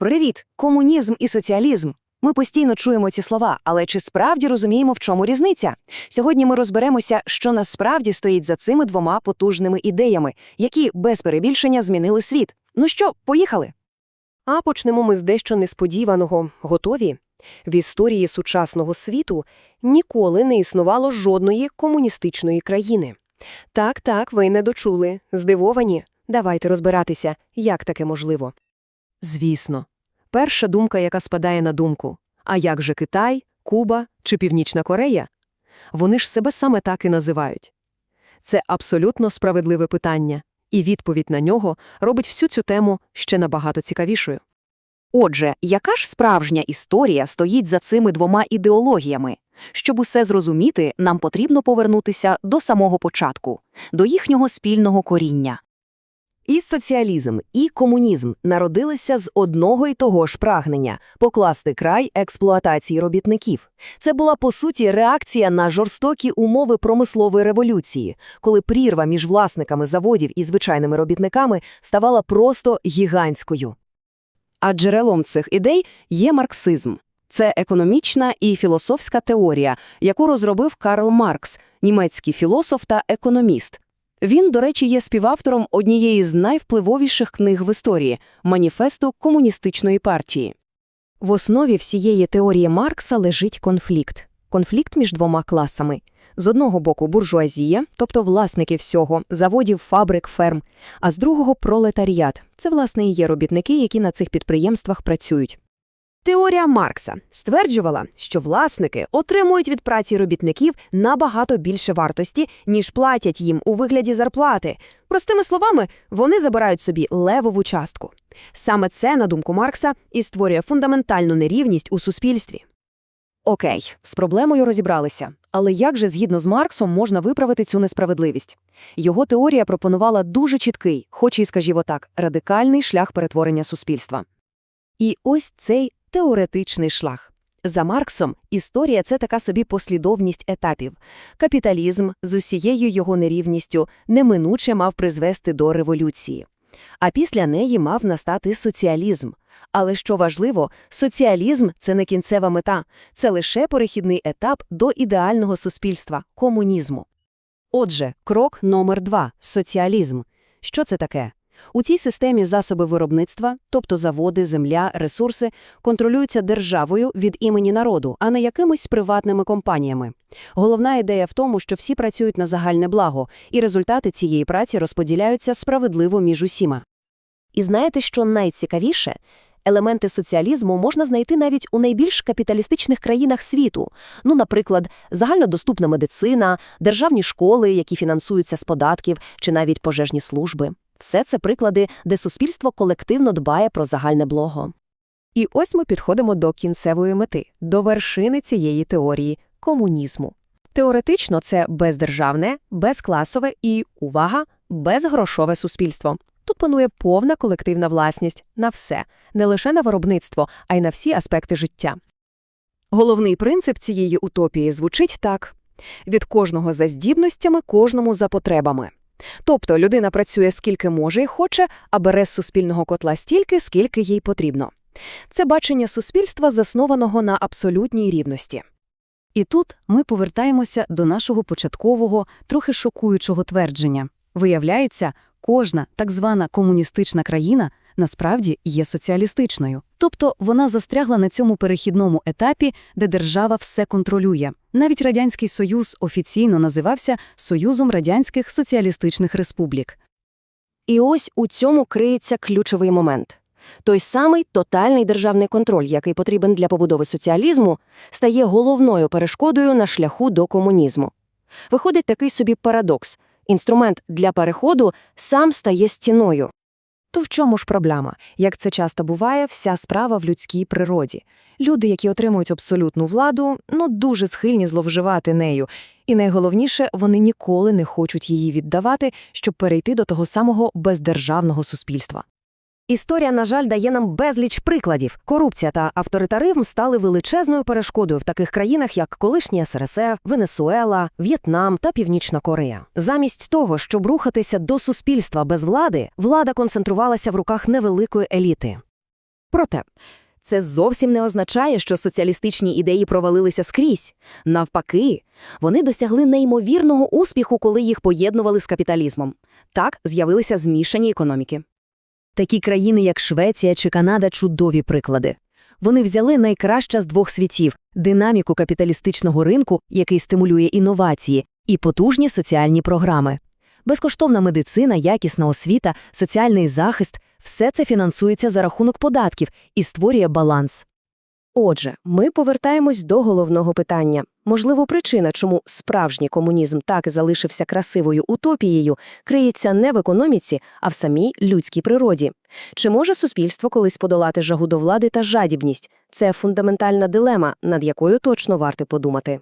Привіт! Комунізм і соціалізм. Ми постійно чуємо ці слова, але чи справді розуміємо, в чому різниця? Сьогодні ми розберемося, що насправді стоїть за цими двома потужними ідеями, які без перебільшення змінили світ. Ну що, поїхали? А почнемо ми з дещо несподіваного. Готові? В історії сучасного світу ніколи не існувало жодної комуністичної країни. Так, так, ви не дочули. Здивовані? Давайте розбиратися, як таке можливо. Звісно. Перша думка, яка спадає на думку. А як же Китай, Куба чи Північна Корея? Вони ж себе саме так і називають. Це абсолютно справедливе питання, і відповідь на нього робить всю цю тему ще набагато цікавішою. Отже, яка ж справжня історія стоїть за цими двома ідеологіями? Щоб усе зрозуміти, нам потрібно повернутися до самого початку, до їхнього спільного коріння. І соціалізм, і комунізм народилися з одного й того ж прагнення – покласти край експлуатації робітників. Це була, по суті, реакція на жорстокі умови промислової революції, коли прірва між власниками заводів і звичайними робітниками ставала просто гігантською. А джерелом цих ідей є марксизм. Це економічна і філософська теорія, яку розробив Карл Маркс, німецький філософ та економіст. Він, до речі, є співавтором однієї з найвпливовіших книг в історії маніфесту комуністичної партії. В основі всієї теорії Маркса лежить конфлікт. Конфлікт між двома класами. З одного боку буржуазія, тобто власники всього, заводів, фабрик, ферм, а з другого пролетаріат. Це, власне, і є робітники, які на цих підприємствах працюють. Теорія Маркса стверджувала, що власники отримують від праці робітників набагато більше вартості, ніж платять їм у вигляді зарплати. Простими словами, вони забирають собі левову частку. Саме це, на думку Маркса, і створює фундаментальну нерівність у суспільстві. Окей, з проблемою розібралися. Але як же, згідно з Марксом, можна виправити цю несправедливість? Його теорія пропонувала дуже чіткий, хоч і, скажімо так, радикальний шлях перетворення суспільства. І ось цей теоретичний шлях. За Марксом, історія – це така собі послідовність етапів. Капіталізм з усією його нерівністю неминуче мав призвести до революції. А після неї мав настати соціалізм. Але що важливо, соціалізм – це не кінцева мета, це лише перехідний етап до ідеального суспільства – комунізму. Отже, крок номер два – соціалізм. Що це таке? У цій системі засоби виробництва, тобто заводи, земля, ресурси, контролюються державою від імені народу, а не якимись приватними компаніями. Головна ідея в тому, що всі працюють на загальне благо, і результати цієї праці розподіляються справедливо між усіма. І знаєте, що найцікавіше? Елементи соціалізму можна знайти навіть у найбільш капіталістичних країнах світу. Ну, наприклад, загальнодоступна медицина, державні школи, які фінансуються з податків, чи навіть пожежні служби. Все це приклади, де суспільство колективно дбає про загальне благо. І ось ми підходимо до кінцевої мети, до вершини цієї теорії комунізму. Теоретично це бездержавне, безкласове і, увага, безгрошове суспільство. Тут панує повна колективна власність на все, не лише на виробництво, а й на всі аспекти життя. Головний принцип цієї утопії звучить так від кожного за здібностями, кожному за потребами. Тобто людина працює скільки може і хоче, а бере з суспільного котла стільки, скільки їй потрібно. Це бачення суспільства, заснованого на абсолютній рівності. І тут ми повертаємося до нашого початкового, трохи шокуючого твердження. Виявляється, кожна так звана комуністична країна насправді є соціалістичною. Тобто вона застрягла на цьому перехідному етапі, де держава все контролює. Навіть Радянський Союз офіційно називався Союзом Радянських Соціалістичних Республік. І ось у цьому криється ключовий момент. Той самий тотальний державний контроль, який потрібен для побудови соціалізму, стає головною перешкодою на шляху до комунізму. Виходить такий собі парадокс. Інструмент для переходу сам стає стіною. То в чому ж проблема? Як це часто буває, вся справа в людській природі. Люди, які отримують абсолютну владу, ну дуже схильні зловживати нею. І найголовніше, вони ніколи не хочуть її віддавати, щоб перейти до того самого бездержавного суспільства. Історія, на жаль, дає нам безліч прикладів. Корупція та авторитаризм стали величезною перешкодою в таких країнах, як колишній СРСР, Венесуела, В'єтнам та Північна Корея. Замість того, щоб рухатися до суспільства без влади, влада концентрувалася в руках невеликої еліти. Проте, це зовсім не означає, що соціалістичні ідеї провалилися скрізь. Навпаки, вони досягли неймовірного успіху, коли їх поєднували з капіталізмом. Так з'явилися змішані економіки. Такі країни, як Швеція чи Канада, чудові приклади. Вони взяли найкраще з двох світів – динаміку капіталістичного ринку, який стимулює інновації, і потужні соціальні програми. Безкоштовна медицина, якісна освіта, соціальний захист – все це фінансується за рахунок податків і створює баланс. Отже, ми повертаємось до головного питання. Можливо, причина, чому справжній комунізм так і залишився красивою утопією, криється не в економіці, а в самій людській природі. Чи може суспільство колись подолати жагу до влади та жадібність? Це фундаментальна дилема, над якою точно варто подумати.